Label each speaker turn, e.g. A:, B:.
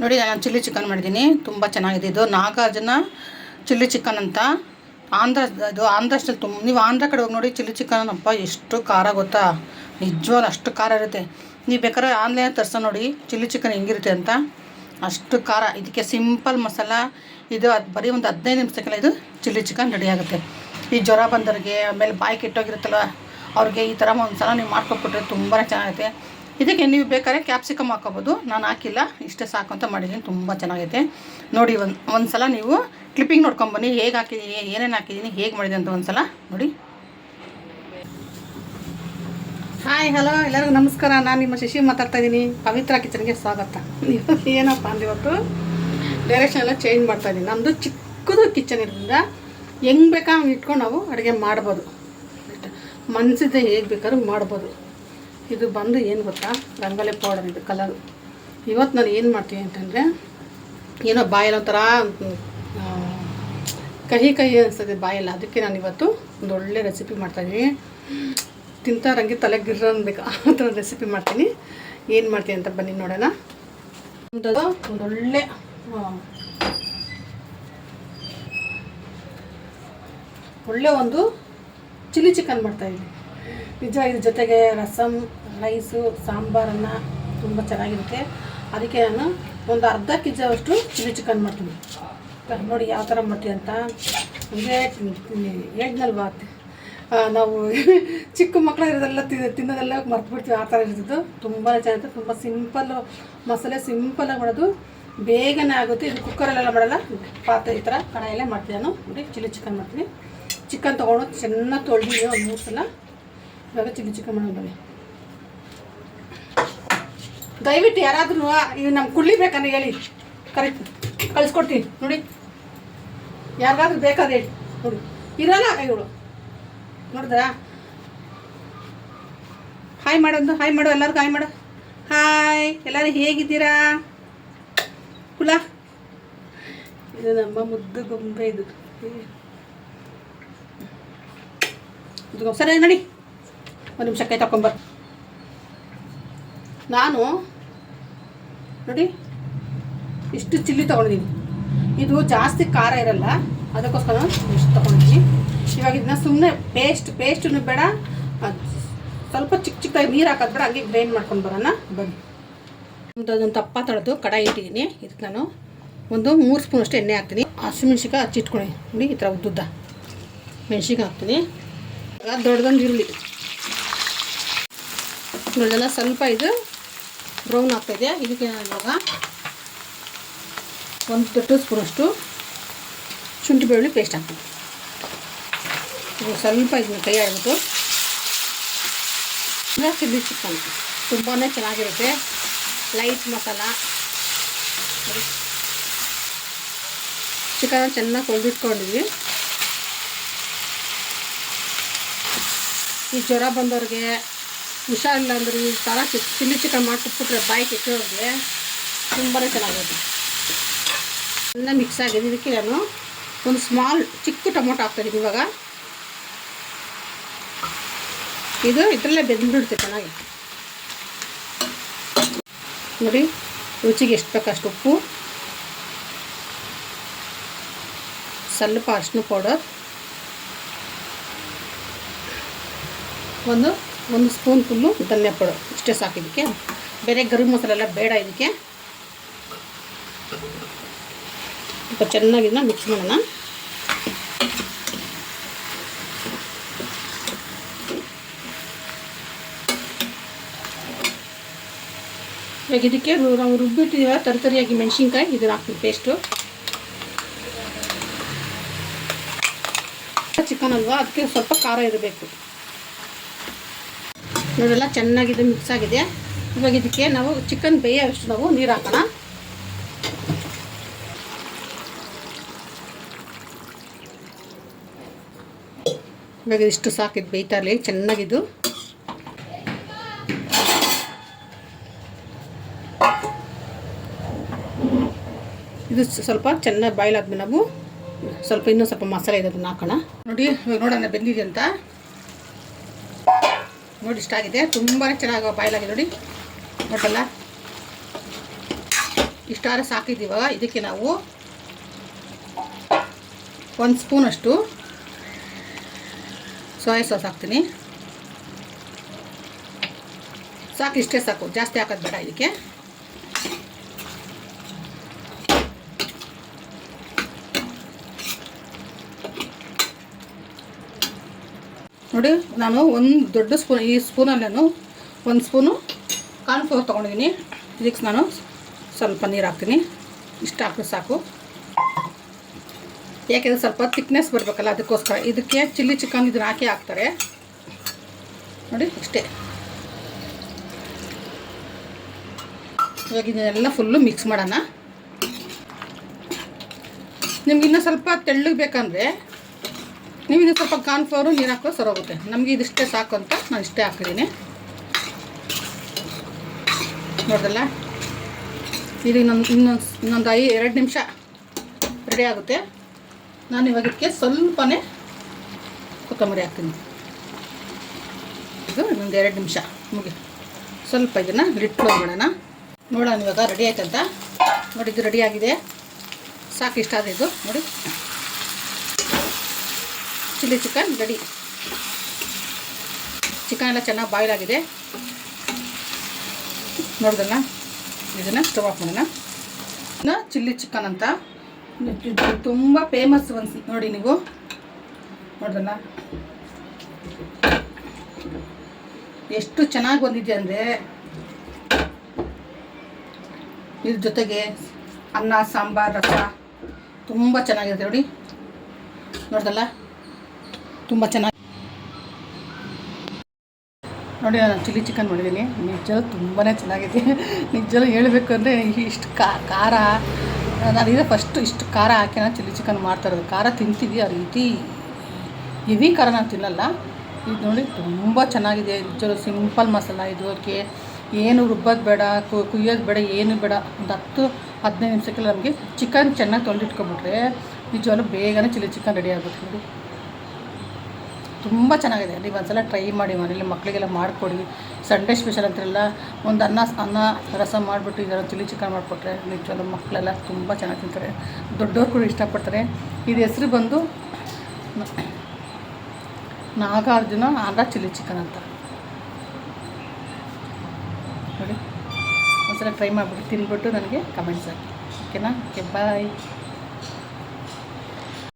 A: ನೋಡಿ, ನಾನು chilli chicken ಮಾಡಿದ್ದೀನಿ. ತುಂಬ ಚೆನ್ನಾಗಿದೆ ಇದು. ನಾಗಾರ್ಜುನ ಚಿಲ್ಲಿ ಚಿಕನ್ ಅಂತ. ಆಂಧ್ರ, ಅದು ಆಂಧ್ರ ಸ್ಟೈಲ್ ತುಂಬ, ನೀವು ಆಂಧ್ರ ಕಡೆ ಹೋಗಿ ನೋಡಿ, ಚಿಲ್ಲಿ ಚಿಕನ್ ಅಪ್ಪ, ಎಷ್ಟು ಖಾರ ಗೊತ್ತಾ? ನಿಜವಾಗ್ಲೂ ಅಷ್ಟು ಖಾರ ಇರುತ್ತೆ. ನೀವು ಬೇಕಾದ್ರೆ ಆನ್ಲೈನ್ ತರ್ಸ ನೋಡಿ, ಚಿಲ್ಲಿ ಚಿಕನ್ ಹೆಂಗಿರುತ್ತೆ ಅಂತ. ಅಷ್ಟು ಖಾರ. ಇದಕ್ಕೆ ಸಿಂಪಲ್ ಮಸಾಲ, ಇದು ಅದು ಬರೀ ಒಂದು ಹದಿನೈದು ನಿಮಿಷಕ್ಕೆಲ್ಲ ಇದು ಚಿಲ್ಲಿ ಚಿಕನ್ ರೆಡಿ ಆಗುತ್ತೆ. ಈ ಜ್ವರ ಬಂದವ್ರಿಗೆ, ಆಮೇಲೆ ಬಾಯಿ ಕೆಟ್ಟೋಗಿರುತ್ತಲ್ಲ ಅವ್ರಿಗೆ ಈ ಥರ ಒಂದು ಸಲ ನೀವು ಮಾಡ್ಕೊಟ್ಬಿಟ್ರೆ ತುಂಬಾ ಚೆನ್ನಾಗೈತೆ ಇದಕ್ಕೆ ನೀವು ಬೇಕಾದ್ರೆ ಕ್ಯಾಪ್ಸಿಕಮ್ ಹಾಕೋಬೋದು. ನಾನು ಹಾಕಿಲ್ಲ, ಇಷ್ಟೇ ಸಾಕು ಅಂತ ಮಾಡಿದ್ದೀನಿ, ತುಂಬ ಚೆನ್ನಾಗೈತೆ. ನೋಡಿ, ಒಂದು ಒಂದು ಸಲ ನೀವು ಕ್ಲಿಪ್ಪಿಂಗ್ ನೋಡ್ಕೊಂಬನ್ನಿ ಹೇಗೆ ಹಾಕಿದ್ದೀನಿ ಏನೇನು ಹಾಕಿದ್ದೀನಿ ಹೇಗೆ ಮಾಡಿದೆ ಅಂತ ಒಂದು ಸಲ ನೋಡಿ. ಹಾಯ್ ಹಲೋ ಎಲ್ಲರಿಗೂ ನಮಸ್ಕಾರ. ನಾನು ನಿಮ್ಮ ಶಶಿ ಮಾತಾಡ್ತಾ ಇದ್ದೀನಿ. ಪವಿತ್ರ ಕಿಚನ್ಗೆ ಸ್ವಾಗತ. ಏನಪ್ಪ ಅಂದ್ರೆ ಇವತ್ತು ಡೈರೆಕ್ಷನ್ ಎಲ್ಲ ಚೇಂಜ್ ಮಾಡ್ತಾ ಇದ್ದೀನಿ. ನಮ್ಮದು ಚಿಕ್ಕದು ಕಿಚನ್ ಇರೋದ್ರಿಂದ ಹೆಂಗೆ ಬೇಕಾ ಇಟ್ಕೊಂಡು ನಾವು ಅಡುಗೆ ಮಾಡ್ಬೋದು. ಮನಸ್ಸಿದ್ದೆ ಹೇಗೆ ಬೇಕಾದ್ರೂ ಮಾಡ್ಬೋದು. ಇದು ಬಂದು ಏನು ಗೊತ್ತಾ? ರಂಗೋಲಿ ಪೌಡರ್ ಇದು ಕಲರ್ ಇವತ್ತು ನಾನು ಏನು ಮಾಡ್ತೀನಿ ಅಂತಂದರೆ, ಏನೋ ಬಾಯಲ್ಲಿ ಒಂಥರ ಕಹಿ ಕಹಿ ಅನಿಸ್ತದೆ ಬಾಯಲ್ಲ. ಅದಕ್ಕೆ ನಾನು ಇವತ್ತು ಒಂದು ಒಳ್ಳೆ ರೆಸಿಪಿ ಮಾಡ್ತಾಯಿದ್ದೀನಿ ತಿಂತಾರಂಗೆ ತಲೆ ಗಿರ್ರ ಅನ್ಬೇಕು. ಆ ಥರ ರೆಸಿಪಿ ಮಾಡ್ತೀನಿ. ಏನು ಮಾಡ್ತೀನಿ ಅಂತ ಬನ್ನಿ ನೋಡೋಣ. ಒಂದು ಒಂದೊಳ್ಳೆ ಒಳ್ಳೆ ಒಂದು ಚಿಲ್ಲಿ ಚಿಕನ್ ಮಾಡ್ತಾಯಿದ್ದೀನಿ ನಿಜ ಇದ್ರ ಜೊತೆಗೆ ರಸಮ್ ರೈಸು, ಸಾಂಬಾರನ್ನ ತುಂಬ ಚೆನ್ನಾಗಿರುತ್ತೆ. ಅದಕ್ಕೆ ನಾನು ಒಂದು ಅರ್ಧ ಕೆ ಜಿ ಅಷ್ಟು ಚಿಲ್ಲಿ ಚಿಕನ್ ಮಾಡ್ತೀನಿ. ನೋಡಿ ಯಾವ ಥರ ಮಾಡ್ತೀವಿ ಅಂತ. ಅಂದರೆ ಹೇಳ್ದಲ್ವಾ ನಾವು ಚಿಕ್ಕ ಮಕ್ಕಳು ಇರೋದೆಲ್ಲ ತಿ, ತಿನ್ನೋದೆಲ್ಲ ಮರ್ತ್ಬಿಡ್ತೀವಿ ಆ ಥರ ಇರ್ತಿದ್ದು. ತುಂಬಾ ಚೆನ್ನಾಗಿರುತ್ತೆ. ತುಂಬ ಸಿಂಪಲ್ಲು, ಮಸಾಲೆ ಸಿಂಪಲ್ಲಾಗಿ ಮಾಡೋದು. ಬೇಗನೆ ಆಗುತ್ತೆ. ಇದು ಕುಕ್ಕರಲ್ಲೆಲ್ಲ ಮಾಡಲ್ಲ. ಪಾತ್ರೆ ಈ ಥರ ಕಡಾಯಲ್ಲೇ ಮಾಡ್ತೀನಿ ನಾನು. ನೋಡಿ ಚಿಲ್ಲಿ ಚಿಕನ್ ಮಾಡ್ತೀನಿ. ಚಿಕನ್ ತೊಗೊಂಡು ಚೆನ್ನಾಗಿ ತೊಳೆದಿದ್ದೀನಿ ಒಂದು ಮೂರು ಸಲ. ಇವಾಗ ಚಿಕ್ಕ ಚಿಕ್ಕ ಬನ್ನಿ ದಯವಿಟ್ಟು ಯಾರಾದ್ರೂ ಇವು ನಮ್ಗೆ ಕುಳ್ಳಿ ಬೇಕಂದ್ರೆ ಹೇಳಿ. ಕರೆಕ್ಟ್ ಕಳಿಸ್ಕೊಡ್ತೀನಿ. ನೋಡಿ. ಯಾರಿಗಾದ್ರೂ ಬೇಕಾದ್ರೆ ಹೇಳಿ. ನೋಡಿ. ಇರಲ್ಲ ಇವಳು. ನೋಡಿದ್ರಾ? ಹಾಯ್ ಮಾಡೋದು ಹಾಯ್ ಮಾಡು ಎಲ್ಲರಿಗೂ ಹಾಯ್ ಮಾಡು ಹಾಯ್ ಎಲ್ಲರೂ ಹೇಗಿದ್ದೀರಾ? ಕುಲ? ಇದು ನಮ್ಮ ಮುದ್ದು ಗೊಂಬೆ ಇದು. ಸರಿ, ನಡಿ. ಒಂದು ನಿಮಿಷ ಕೈ ತಕೊಂಬರ್ ನಾನು, ನೋಡಿ, ಇಷ್ಟು ಚಿಲ್ಲಿ ತೊಗೊಂಡಿದ್ದೀನಿ ಇದು ಜಾಸ್ತಿ ಖಾರ ಇರಲ್ಲ, ಅದಕ್ಕೋಸ್ಕರ ಇಷ್ಟು ತೊಗೊಂಡಿದ್ದೀನಿ ಇವಾಗ ಇದನ್ನ ಸುಮ್ಮನೆ ಪೇಸ್ಟ್ ಪೇಸ್ಟನ್ನು ಬೇಡ ಸ್ವಲ್ಪ ಚಿಕ್ಕ ಚಿಕ್ಕದಾಗಿ ನೀರು ಹಾಕೋದು ಬೇಡ, ಹಂಗೆ ಗ್ರೈಂಡ್ ಮಾಡ್ಕೊಂಡು ಬರೋಣ. ಬನ್ನಿ. ಒಂದು ತಪ್ಪ ತೊಳೆದು ಕಡಾಯಿ ಇಟ್ಟಿದ್ದೀನಿ ಇದಕ್ಕೆ ನಾನು ಒಂದು ಮೂರು ಸ್ಪೂನ್ ಅಷ್ಟು ಎಣ್ಣೆ ಹಾಕ್ತೀನಿ. ಹಸಿಮೆಣ್ಸಿಕಾಯಿ ಹಚ್ಚಿಟ್ಕೊಳ್ಳಿ ನೋಡಿ, ಈ ಥರ ಉದ್ದುದ್ದ. ಮೆಣ್ಸಿನ್ಕಾಯಿ ಹಾಕ್ತೀನಿ. ದೊಡ್ಡದೊಂದು ಈರುಳ್ಳಿ. ನೋಡಿದಲ್ಲ ಸ್ವಲ್ಪ ಇದು ಬ್ರೌನ್ ಆಗ್ತಾಯಿದೆ ಇದಕ್ಕೆ ಇವಾಗ ಒಂದು ದೊಡ್ಡ ಸ್ಪೂನಷ್ಟು ಶುಂಠಿ ಬೆಳ್ಳುಳ್ಳಿ ಪೇಸ್ಟ್ ಹಾಕ್ತೀನಿ. ಇದು ಸ್ವಲ್ಪ ಇದನ್ನ ಕೈ ಆಡ್ಬಿಟ್ಟು ಚಿಲ್ಲಿ ಚಿಕನ್ ತುಂಬಾ ಚೆನ್ನಾಗಿರುತ್ತೆ. ಲೈಟ್ ಮಸಾಲ. ಚಿಕನ್ ಚೆನ್ನಾಗಿ ಕೊಳ್ದಿಟ್ಕೊಂಡಿದ್ವಿ. ಈ ಜ್ವರ ಬಂದವ್ರಿಗೆ ಹುಷಾರಿಲ್ಲ ಅಂದ್ರೆ ಈ ಥರ ಚಿಲ್ಲಿ ಚಿಕನ್ ಮಾಡಿಬಿಟ್ರೆ ಬಾಯಿ ಕೆಟ್ಟವ್ರಿಗೆ ತುಂಬಾ ಚೆನ್ನಾಗಿರುತ್ತೆ ಎಲ್ಲ ಮಿಕ್ಸ್ ಆಗಿದೆ. ಇದಕ್ಕೆ ನಾನು ಒಂದು ಸ್ಮಾಲ್ ಚಿಕ್ಕ ಟೊಮೊಟೊ ಹಾಕ್ತಾಯಿದ್ದೀನಿ ಇವಾಗ. ಇದು ಇದರಲ್ಲೇ ಬೆಂದ್ಬಿಡುತ್ತೆ ಚೆನ್ನಾಗಿ. ನೋಡಿ, ರುಚಿಗೆ ಎಷ್ಟು ಬೇಕಷ್ಟು ಉಪ್ಪು. ಸ್ವಲ್ಪ ಅರಿಶಿನ ಪೌಡರ್. ಒಂದು ಒಂದು ಸ್ಪೂನ್ ಫುಲ್ಲು ಧನಿಯಾ ಪೌಡರ್ ಇಷ್ಟೇ ಸಾಕು ಇದಕ್ಕೆ. ಬೇರೆ ಗರಂ ಮಸಾಲೆ ಎಲ್ಲ ಬೇಡ ಇದಕ್ಕೆ. ಸ್ವಲ್ಪ ಚೆನ್ನಾಗಿ ಇದನ್ನ ಮಿಕ್ಸ್ ಮಾಡೋಣ. ಇವಾಗ ಇದಕ್ಕೆ ನಾವು ರುಬ್ಬಿಟ್ಟಿದ್ದೀವ ತರಿತರಿಯಾಗಿ ಮೆಣಸಿನ್ಕಾಯಿ, ಇದನ್ನ ಹಾಕ್ತೀವಿ ಪೇಸ್ಟು ಚಿಕನ್ ಅಲ್ವಾ? ಅದಕ್ಕೆ ಸ್ವಲ್ಪ ಖಾರ ಇರಬೇಕು. ನೋಡೆಲ್ಲ ಚೆನ್ನಾಗಿದೆ ಮಿಕ್ಸ್ ಆಗಿದೆ. ಇವಾಗ ಇದಕ್ಕೆ ನಾವು ಚಿಕನ್ ಬೇಯೋಷ್ಟು ನಾವು ನೀರು ಹಾಕೋಣ. ಇವಾಗ ಇಷ್ಟು ಸಾಕಿದ್ದು ಬೇಯ್ತಾ ಇರಲಿ ಚೆನ್ನಾಗಿದ್ದು. ಇದು ಸ್ವಲ್ಪ ಚೆನ್ನಾಗಿ ಬಾಯ್ಲಾದ್ಮೇಲೆ ನಾವು ಸ್ವಲ್ಪ ಇನ್ನೂ ಸ್ವಲ್ಪ ಮಸಾಲೆ ಅದನ್ನು ಹಾಕೋಣ. ನೋಡಿ ನೋಡೋಣ ಬೆಂದಿದೆ ಅಂತ. ನೋಡಿ ಇಷ್ಟಾಗಿದೆ ತುಂಬಾ ಚೆನ್ನಾಗಿ ಬಾಯ್ಲ್ ಆಗಿದೆ ನೋಡಿ. ನೋಡಲ್ಲ ಇಷ್ಟಾದ್ರೆ ಸಾಕಿದ್ದೀವಾಗ ಇದಕ್ಕೆ ನಾವು ಒಂದು ಸ್ಪೂನಷ್ಟು ಸೋಯಾ ಸಾಸ್ ಹಾಕ್ತೀನಿ. ಸಾಕು, ಇಷ್ಟೇ ಸಾಕು. ಜಾಸ್ತಿ ಹಾಕೋದು ಬೇಡ ಇದಕ್ಕೆ. ನೋಡಿ, ನಾನು ಒಂದು ದೊಡ್ಡ ಸ್ಪೂನ್ ಈ ಸ್ಪೂನಲ್ಲಿ ನಾನು ಒಂದು ಸ್ಪೂನು ಕಾರ್ನ್ಫ್ಲೋರ್ ತೊಗೊಂಡಿದ್ದೀನಿ ಇದಕ್ಕೆ ನಾನು ಸ್ವಲ್ಪ ನೀರು ಹಾಕ್ತೀನಿ. ಇಷ್ಟು ಹಾಕಿದ್ರೆ ಸಾಕು. ಯಾಕೆಂದರೆ ಸ್ವಲ್ಪ ತಿಕ್ನೆಸ್ ಬರಬೇಕಲ್ಲ, ಅದಕ್ಕೋಸ್ಕರ. ಇದಕ್ಕೆ ಚಿಲ್ಲಿ ಚಿಕನ್ ಇದನ್ನ ಹಾಕಿ ಹಾಕ್ತಾರೆ. ನೋಡಿ, ಇಷ್ಟೇ. ಇವಾಗ ಇದನ್ನೆಲ್ಲ ಫುಲ್ಲು ಮಿಕ್ಸ್ ಮಾಡೋಣ. ನಿಮ್ಗೆ ಇನ್ನೂ ಸ್ವಲ್ಪ ತೆಳ್ಳಗೆ ಬೇಕಂದರೆ ನೀವು ಇದು ಸ್ವಲ್ಪ ಕಾರ್ನ್ಫ್ಲವರು ನೀರು ಹಾಕೋ ಸರೋಗುತ್ತೆ. ನಮಗೆ ಇದಿಷ್ಟೇ ಸಾಕು ಅಂತ ನಾನು ಇಷ್ಟೇ ಹಾಕಿದ್ದೀನಿ ನೋಡ್ದಲ್ಲ? ಇದು ಇನ್ನೊಂದು ಇನ್ನೊಂದು ಇನ್ನೊಂದು ಐ, ಎರಡು ನಿಮಿಷ ರೆಡಿ ಆಗುತ್ತೆ. ನಾನು ಇವಾಗ ಇದಕ್ಕೆ ಸ್ವಲ್ಪನೇ ಕೊತ್ತಂಬರಿ ಹಾಕ್ತೀನಿ. ಇದು ಇನ್ನೊಂದು ಎರಡು ನಿಮಿಷ ಮುಗಿ. ಸ್ವಲ್ಪ ಇದನ್ನು ಲಿಟ್ ಕ್ಲೋಸ್ ಮಾಡೋಣ. ನೋಡೋಣ ಇವಾಗ ರೆಡಿ ಆಯ್ತಂತ? ನೋಡಿ ಇದು ಆಗಿದೆ. ಸಾಕು ಇಷ್ಟ ಆದ ಇದು ನೋಡಿ. ಚಿಲ್ಲಿ ಚಿಕನ್ ರೆಡಿ ಚಿಕನ್ ಎಲ್ಲ ಚೆನ್ನಾಗಿ ಬಾಯ್ಲ್ ಆಗಿದೆ. ನೋಡ್ದಲ್ಲ ಇದನ್ನು ಸ್ಟವ್ ಆಫ್ ಮಾಡೋಣ. ಚಿಲ್ಲಿ ಚಿಕನ್ ಅಂತ. ತುಂಬ ಫೇಮಸ್ ಒಂದು ನೋಡಿ ನೀವು. ನೋಡ್ದಲ್ಲ ಎಷ್ಟು ಚೆನ್ನಾಗಿ ಬಂದಿದೆ ಅಂದರೆ ಇದ್ರ ಜೊತೆಗೆ ಅನ್ನ, ಸಾಂಬಾರು, ರಸ ತುಂಬ ಚೆನ್ನಾಗಿರುತ್ತೆ ನೋಡಿ. ನೋಡ್ದಲ್ಲ ತುಂಬ ಚೆನ್ನಾಗಿ ನೋಡಿ, ನಾನು ಚಿಲ್ಲಿ ಚಿಕನ್ ಮಾಡಿದ್ದೀನಿ. ನಿಜ ತುಂಬಾ ಚೆನ್ನಾಗಿದೆ. ನಿಜವೂ ಹೇಳಬೇಕು ಅಂದರೆ ಇಷ್ಟು ಖಾರ ನಾನು ಇದೇ ಫಸ್ಟ್ ಇಷ್ಟು ಖಾರ ಹಾಕಿ ನಾನು ಚಿಲ್ಲಿ ಚಿಕನ್ ಮಾಡ್ತಾ ಇರೋದು. ಖಾರ ತಿಂತೀವಿ ಆ ರೀತಿ. ಹೆವಿ ಖಾರ ನಾನು ತಿನ್ನಲ್ಲ. ಇದು ನೋಡಿ ತುಂಬ ಚೆನ್ನಾಗಿದೆ. ನಿಜವೂ ಸಿಂಪಲ್ ಮಸಾಲ ಇದು. ಅದಕ್ಕೆ ಏನು ರುಬ್ಬೋದು ಬೇಡ ಕುಯ್ಯೋದು ಬೇಡ, ಏನು ಬೇಡ. ಒಂದು ಹತ್ತು, ಹದಿನೈದು ನಿಮಿಷಕ್ಕೆಲ್ಲ ನಮಗೆ ಚಿಕನ್ ಚೆನ್ನಾಗಿ ತೊಳೆದಿಟ್ಕೊಂಬಿಟ್ರೆ ನಿಜವಾಗ್ಲೂ ಬೇಗನೆ ಚಿಲ್ಲಿ ಚಿಕನ್ ರೆಡಿ ಆಗುತ್ತೆ ನೋಡಿ ತುಂಬ ಚೆನ್ನಾಗಿದೆ. ನೀವು ಒಂದ್ಸಲ ಟ್ರೈ ಮಾಡಿ, ಮನೇಲಿ ಮಕ್ಕಳಿಗೆಲ್ಲ ಮಾಡಿಕೊಡಿ. ಸಂಡೇ ಸ್ಪೆಷಲ್ ಅಂತೆಲ್ಲ ಒಂದು ಅನ್ನ ಅನ್ನ ರಸ ಮಾಡಿಬಿಟ್ಟು ಇದರ ಚಿಲ್ಲಿ ಚಿಕನ್ ಮಾಡಿಕೊಟ್ರೆ ನಿಜವಾಗ್ಲೂ ಮಕ್ಕಳೆಲ್ಲ ತುಂಬ ಚೆನ್ನಾಗಿ ತಿಂತಾರೆ. ದೊಡ್ಡವ್ರು ಕೂಡ ಇಷ್ಟಪಡ್ತಾರೆ. ಇದು ಹೆಸರು ಬಂದು ನಾಗಾರ್ಜುನ ಆಗ ಚಿಲ್ಲಿ ಚಿಕನ್ ಅಂತ. ನೋಡಿ. ಒಂದ್ಸಲ ಟ್ರೈ ಮಾಡಿಬಿಟ್ಟು ತಿನ್ಬಿಟ್ಟು ನನಗೆ ಕಮೆಂಟ್ಸ್ ಹಾಕಿ. ಓಕೆನಾ? Okay bye